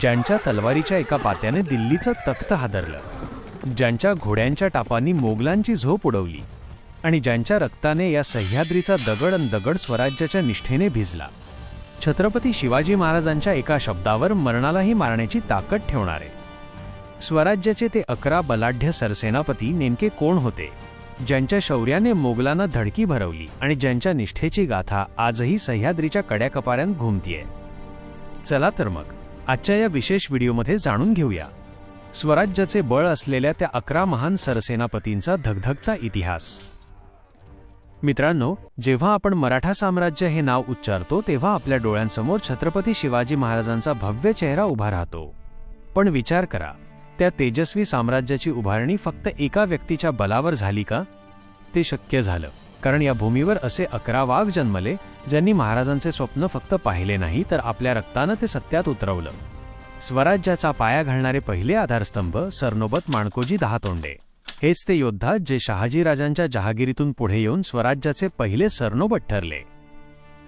ज्यांच्या तलवारीच्या एका पात्याने दिल्लीचं तख्त हादरलं. ज्यांच्या घोड्यांच्या टापांनी मोगलांची झोप उडवली आणि ज्यांच्या रक्ताने या सह्याद्रीचा दगड अन दगड स्वराज्याच्या निष्ठेने भिजला. छत्रपती शिवाजी महाराजांच्या एका शब्दावर मरणालाही मारण्याची ताकद ठेवणारे. स्वराज्याचे ते अकरा बलाढ्य सरसेनापती नेमके कोण होते? ज्यांच्या शौर्याने मोगलांना धडकी भरवली आणि ज्यांच्या निष्ठेची गाथा आजही सह्याद्रीच्या कड्याकपाऱ्यांत घुमतीये. चला तर मग. आजच्या या विशेष व्हिडिओमध्ये जाणून घेऊया. स्वराज्याचे बळ असलेल्या त्या अकरा महान सरसेनापतींचा धगधगता इतिहास. मित्रांनो जेव्हा आपण मराठा साम्राज्य हे नाव उच्चारतो तेव्हा आपल्या डोळ्यांसमोर छत्रपती शिवाजी महाराजांचा भव्य चेहरा उभा राहतो. पण विचार करा त्या तेजस्वी साम्राज्याची उभारणी फक्त एका व्यक्तीच्या बलावर झाली का? ते शक्य झालं. कारण या भूमीवर असे अकरा वाघ जन्मले ज्यांनी महाराजांचे स्वप्न फक्त पाहिले नाही तर आपल्या रक्तानं ते सत्यात उतरवलं. स्वराज्याचा पाया घालणारे पहिले आधारस्तंभ सरनोबत माणकोजी दहातोंडे हेच ते योद्धा जे शहाजीराजांच्या जहागिरीतून पुढे येऊन स्वराज्याचे पहिले सरनोबत ठरले.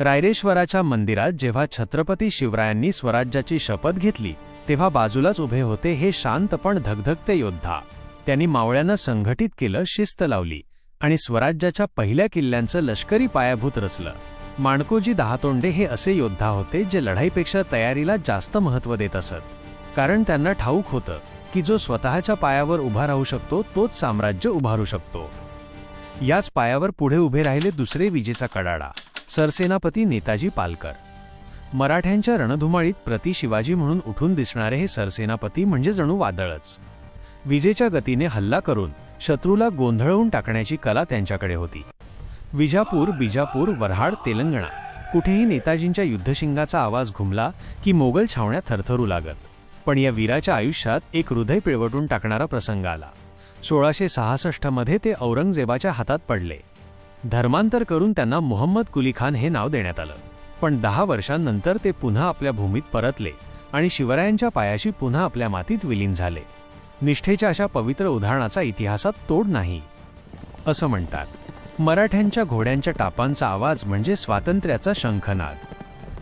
रायरेश्वराच्या मंदिरात जेव्हा छत्रपती शिवरायांनी स्वराज्याची शपथ घेतली तेव्हा बाजूलाच उभे होते हे शांत पण धगधगते योद्धा. त्यांनी मावळ्यांना संघटित केलं शिस्त लावली. आणि स्वराज्याच्या पहिल्या किल्ल्यांचं लष्करी पायाभूत रचलं. माणकोजी दहातोंडे हे असे योद्धा होते जे लढाईपेक्षा तयारीला जास्त महत्त्व देत असत. कारण त्यांना ठाऊक होतं की जो स्वतःच्या पायावर उभा राहू शकतो तोच साम्राज्य उभारू शकतो. याच पायावर पुढे उभे राहिले दुसरे विजेचा कडाडा सरसेनापती नेताजी पालकर. मराठ्यांच्या रणधुमाळीत प्रति शिवाजी म्हणून उठून दिसणारे हे सरसेनापती म्हणजे जणू वादळच. विजेच्या गतीने हल्ला करून शत्रूला गोंधळवून टाकण्याची कला त्यांच्याकडे होती. विजापूर बिजापूर वऱ्हाड तेलंगणा. कुठेही नेताजींच्या युद्धशिंगाचा आवाज घुमला की मोगल छावण्या थरथरू लागत. पण या वीराच्या आयुष्यात एक हृदय पिळवटून टाकणारा प्रसंग आला. सोळाशे सहासष्टमध्ये ते औरंगजेबाच्या हातात पडले. धर्मांतर करून त्यांना मोहम्मद कुली खान हे नाव देण्यात आलं. पण दहा वर्षांनंतर ते पुन्हा आपल्या भूमीत परतले आणि शिवरायांच्या पायाशी पुन्हा आपल्या मातीत विलीन झाले. निष्ठेच्या अशा पवित्र उदाहरणाचा इतिहासात तोड नाही. असं म्हणतात. मराठ्यांच्या घोड्यांच्या टापांचा आवाज म्हणजे स्वातंत्र्याचा शंखनाद.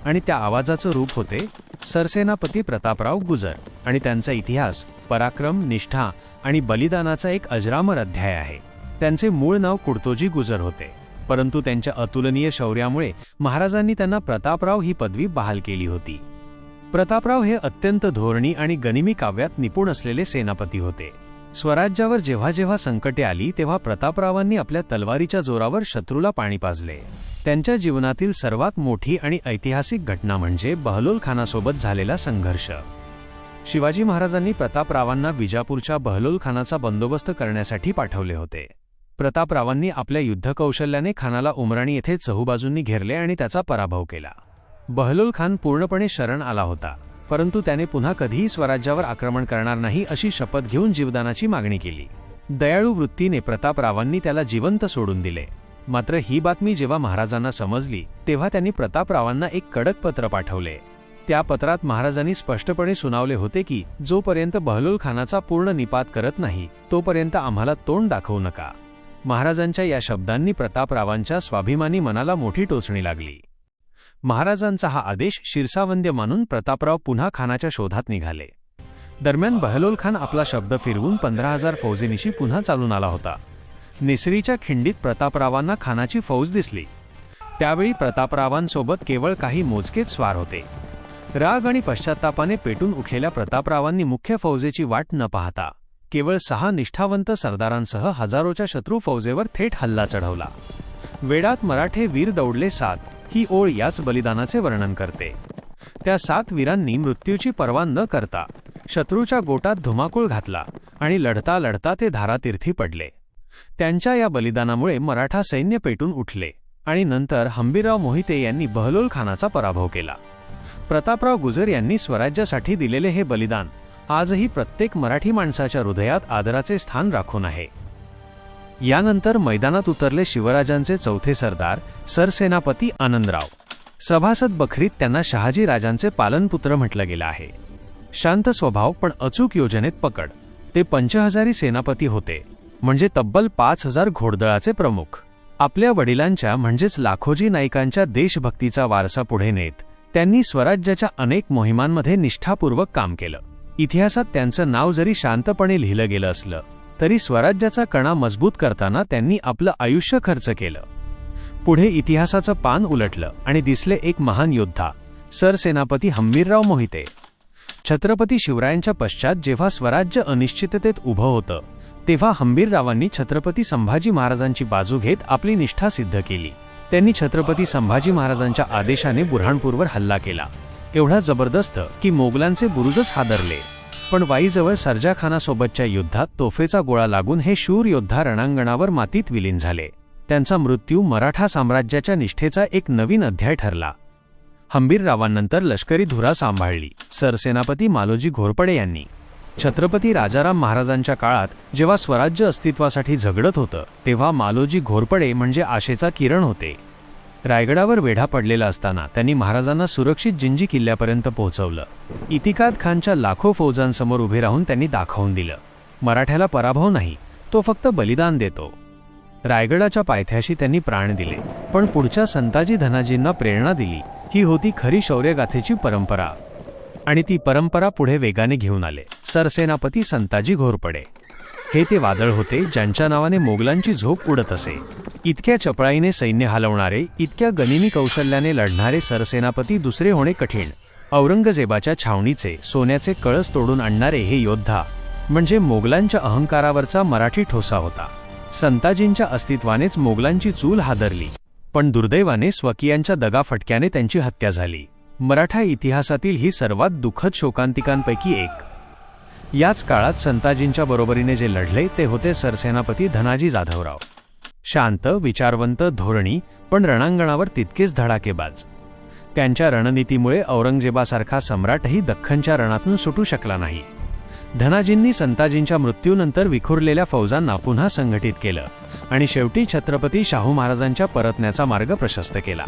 आणि त्या आवाजाचं रूप होते सरसेनापती प्रतापराव गुजर. आणि त्यांचा इतिहास पराक्रम निष्ठा आणि बलिदानाचा एक अजरामर अध्याय आहे. त्यांचे मूळ नाव कुडतोजी गुजर होते. परंतु त्यांच्या अतुलनीय शौर्यामुळे महाराजांनी त्यांना प्रतापराव ही पदवी बहाल केली होती. प्रतापराव हे अत्यंत धोरणी आणि गनिमी काव्यात निपुण असलेले सेनापती होते. स्वराज्यावर जेव्हा जेव्हा संकटे आली तेव्हा प्रतापरावांनी आपल्या तलवारीच्या जोरावर शत्रूला पाणी पाजले. त्यांच्या जीवनातील सर्वात मोठी आणि ऐतिहासिक घटना म्हणजे बहलोल खानासोबत झालेला संघर्ष. शिवाजी महाराजांनी प्रतापरावांना विजापूरच्या बहलोल खानाचा बंदोबस्त करण्यासाठी पाठवले होते. प्रतापरावांनी आपल्या युद्धकौशल्याने खानाला उमराणी येथे चहूबाजूंनी घेरले आणि त्याचा पराभव केला. बहलोल खान पूर्णपणे शरण आला होता परंतु त्याने पुन्हा कधीही स्वराज्यावर आक्रमण करणार नाही अशी शपथ घेऊन जीवदानाची मागणी केली. दयाळू वृत्तीने प्रतापरावांनी त्याला जिवंत सोडून दिले. मात्र ही बातमी जेव्हा महाराजांना समजली तेव्हा त्यांनी प्रतापरावांना एक कडक पत्र पाठवले. त्या पत्रात महाराजांनी स्पष्टपणे सुनावले होते की जोपर्यंत बहलोल खानाचा पूर्ण निपात करत नाही तोपर्यंत आम्हाला तोंड दाखवू नका. महाराजांच्या या शब्दांनी प्रतापरावांच्या स्वाभिमानी मनाला मोठी टोचणी लागली. महाराजांचा हा आदेश शिरसावंद्य मानून प्रतापराव पुन्हा खानाच्या शोधात निघाले. दरम्यान बहलोल खान आपला शब्द फिरवून पंधरा हजार फौजेनिशी पुन्हा चालून आला होता. निसरीच्या खिंडीत प्रतापरावांना खानाची फौज दिसली. त्यावेळी प्रतापरावांसोबत केवळ काही मोजकेच स्वार होते. राग आणि पश्चात्तापाने पेटून उठलेल्या प्रतापरावांनी मुख्य फौजेची वाट न पाहता केवळ सहा निष्ठावंत सरदारांसह हजारोच्या शत्रू फौजेवर थेट हल्ला चढवला. वेडात मराठे वीर दौडले सात ही ओळ याच बलिदानाचे वर्णन करते. त्या सात वीरांनी मृत्यूची पर्वा न करता शत्रूच्या गोटात धुमाकूळ घातला आणि लढता लढता ते धारातीर्थी पडले. त्यांच्या या बलिदानामुळे मराठा सैन्य पेटून उठले आणि नंतर हंबीरराव मोहिते यांनी बहलोल खानाचा पराभव केला. प्रतापराव गुजर यांनी स्वराज्यासाठी दिलेले हे बलिदान आजही प्रत्येक मराठी माणसाच्या हृदयात आदराचे स्थान राखून आहे. यानंतर मैदानात उतरले शिवराजांचे चौथे सरदार सरसेनापती आनंदराव. सभासद बखरीत त्यांना शहाजी राजांचे पालनपुत्र म्हटलं गेलं आहे. शांत स्वभाव पण अचूक योजनेत पकड. ते पंचहजारी सेनापती होते. म्हणजे तब्बल पाच हजार घोडदळाचे प्रमुख. आपल्या वडिलांच्या म्हणजेच लाखोजी नाईकांच्या देशभक्तीचा वारसा पुढे नेत त्यांनी स्वराज्याच्या अनेक मोहिमांमध्ये निष्ठापूर्वक काम केलं. इतिहासात त्यांचं नाव जरी शांतपणे लिहिलं गेलं असलं तरी स्वराज्याचा कणा मजबूत करताना त्यांनी आपलं आयुष्य खर्च केलं. पुढे इतिहासाचं पान उलटलं आणि दिसले एक महान योद्धा सरसेनापती हंबीरराव मोहिते. छत्रपती शिवरायांच्या पश्चात जेव्हा स्वराज्य अनिश्चिततेत उभं होतं तेव्हा हंबीररावांनी छत्रपती संभाजी महाराजांची बाजू घेत आपली निष्ठा सिद्ध केली. त्यांनी छत्रपती संभाजी महाराजांच्या आदेशाने बुऱ्हाणपूरवर हल्ला केला. एवढा जबरदस्त की मोगलांचे बुरुजच हादरले. पण वाईजवळ सरजाखानासोबतच्या युद्धात तोफेचा गोळा लागून हे शूर योद्धा रणांगणावर मातीत विलीन झाले. त्यांचा मृत्यू मराठा साम्राज्याच्या निष्ठेचा एक नवीन अध्याय ठरला. हंबीररावांनंतर लष्करी धुरा सांभाळली सरसेनापती मालोजी घोरपडे यांनी. छत्रपती राजाराम महाराजांच्या काळात जेव्हा स्वराज्य अस्तित्वासाठी झगडत होतं तेव्हा मालोजी घोरपडे म्हणजे आशेचा किरण होते. रायगडावर वेढा पडलेला असताना त्यांनी महाराजांना सुरक्षित जिंजी किल्ल्यापर्यंत पोहोचवलं. इतिकाद खानच्या लाखो फौजांसमोर उभे राहून त्यांनी दाखवून दिलं. मराठ्याला पराभव नाही तो फक्त बलिदान देतो. रायगडाच्या पायथ्याशी त्यांनी प्राण दिले पण पुढच्या संताजी धनाजींना प्रेरणा दिली. ही होती खरी शौर्यगाथेची परंपरा. आणि ती परंपरा पुढे वेगाने घेऊन आले. सरसेनापती संताजी घोरपडे. हे ते वादळ होते ज्यांच्या नावाने मोगलांची झोप उडत असे. इतक्या चपळाईने सैन्य हलवणारे इतक्या गनिमी कौशल्याने लढणारे सरसेनापती दुसरे होणे कठीण. औरंगजेबाच्या छावणीचे सोन्याचे कळस तोडून आणणारे हे योद्धा म्हणजे मोगलांच्या अहंकारावरचा मराठी ठोसा होता. संताजींच्या अस्तित्वानेच मोगलांची चूल हादरली. पण दुर्दैवाने स्वकीयांच्या दगाफटक्याने त्यांची हत्या झाली. मराठा इतिहासातील ही सर्वात दुःखद शोकांतिकांपैकी एक. याच काळात संताजींच्या बरोबरीने जे लढले ते होते सरसेनापती धनाजी जाधवराव. शांत विचारवंत धोरणी पण रणांगणावर तितकेच धडाकेबाज. त्यांच्या रणनीतीमुळे औरंगजेबासारखा सम्राटही दख्खनच्या रणातून सुटू शकला नाही. धनाजींनी संताजींच्या मृत्यूनंतर विखुरलेल्या फौजांना पुन्हा संघटित केलं आणि शेवटी छत्रपती शाहू महाराजांच्या परतण्याचा मार्ग प्रशस्त केला.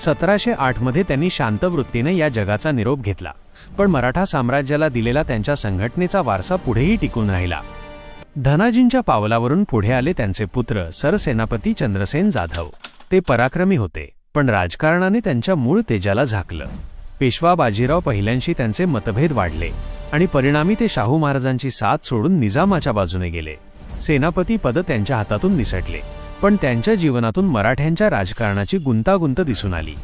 सतराशे आठमध्ये त्यांनी शांतवृत्तीने या जगाचा निरोप घेतला पण मराठा साम्राज्याला दिलेला त्यांच्या संघटनेचा वारसा पुढेही टिकून राहिला. धनाजींच्या पावलावरून पुढे आले त्यांचे पुत्र सरसेनापती चंद्रसेन जाधव. ते पराक्रमी होते पण राजकारणाने त्यांच्या मूळ तेजाला झाकलं. पेशवा बाजीराव पहिल्यांशी त्यांचे मतभेद वाढले. आणि परिणामी ते शाहू महाराजांची साथ सोडून निजामाच्या बाजूने गेले. सेनापती पद त्यांच्या हातातून निसटले पण त्यांच्या जीवनातून मराठ्यांच्या राजकारणाची गुंतागुंत दिसून आली.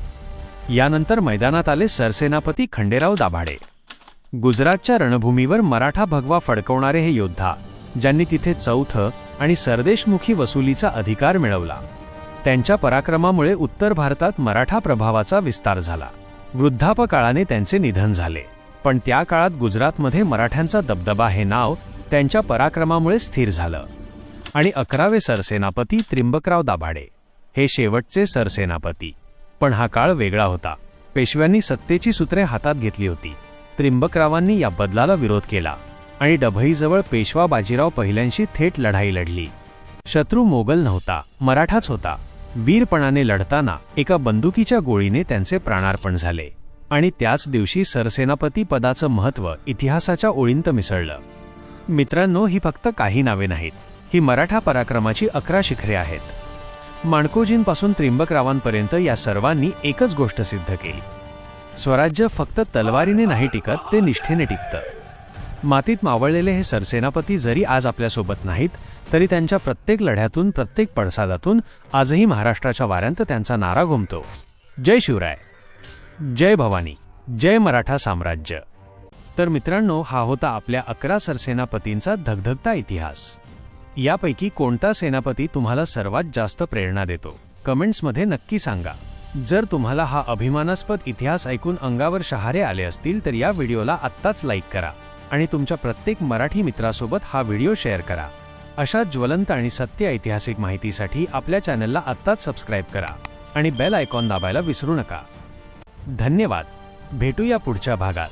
यानंतर मैदानात आले सरसेनापती खंडेराव दाभाडे. गुजरातच्या रणभूमीवर मराठा भगवा फडकवणारे हे योद्धा ज्यांनी तिथे चौथं आणि सरदेशमुखी वसुलीचा अधिकार मिळवला. त्यांच्या पराक्रमामुळे उत्तर भारतात मराठा प्रभावाचा विस्तार झाला. वृद्धापकाळाने त्यांचे निधन झाले. पण त्या काळात गुजरातमध्ये मराठ्यांचा दबदबा हे नाव त्यांच्या पराक्रमामुळे स्थिर झालं. आणि अकरावे सरसेनापती त्रिंबकराव दाभाडे हे शेवटचे सरसेनापती. पण हा काळ वेगळा होता. पेशव्यांनी सत्तेची सूत्रे हातात घेतली होती. त्रिंबकरावांनी या बदलाला विरोध केला आणि डभईजवळ पेशवा बाजीराव पहिल्यांशी थेट लढाई लढली. शत्रू मोगल नव्हता मराठाच होता. वीरपणाने लढताना एका बंदुकीच्या गोळीने त्यांचे प्राणार्पण झाले. आणि त्याच दिवशी सरसेनापती पदाचं महत्त्व इतिहासाच्या ओळींत मिसळलं. मित्रांनो ही फक्त काही नावे नाहीत. ही मराठा पराक्रमाची अकरा शिखरे आहेत. माणकोजींपासून त्रिंबकरावांपर्यंत या सर्वांनी एकच गोष्ट सिद्ध केली. स्वराज्य फक्त तलवारीने नाही टिकत ते निष्ठेने टिकतं. मातीत मावळलेले हे सरसेनापती जरी आज आपल्यासोबत नाहीत तरी त्यांच्या प्रत्येक लढ्यातून प्रत्येक पडसादातून आजही महाराष्ट्राच्या वाऱ्यांत त्यांचा नारा घुमतो. जय शिवराय! जय भवानी जय मराठा साम्राज्य. तर मित्रांनो हा होता आपल्या अकरा सरसेनापतींचा धगधगता इतिहास. यापैकी कोणता सेनापती तुम्हाला सर्वात जास्त प्रेरणा देतो? कमेंट्समध्ये नक्की सांगा. जर तुम्हाला हा अभिमानास्पद इतिहास ऐकून अंगावर शहारे आले असतील तर या व्हिडिओला आत्ताच लाईक करा आणि तुमच्या प्रत्येक मराठी मित्रासोबत हा व्हिडिओ शेअर करा. अशा ज्वलंत आणि सत्य ऐतिहासिक माहितीसाठी आपल्या चॅनलला आत्ताच सबस्क्राईब करा आणि बेल आयकॉन दाबायला विसरू नका. धन्यवाद. भेटूया पुढच्या भागात.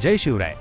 जय शिवराय.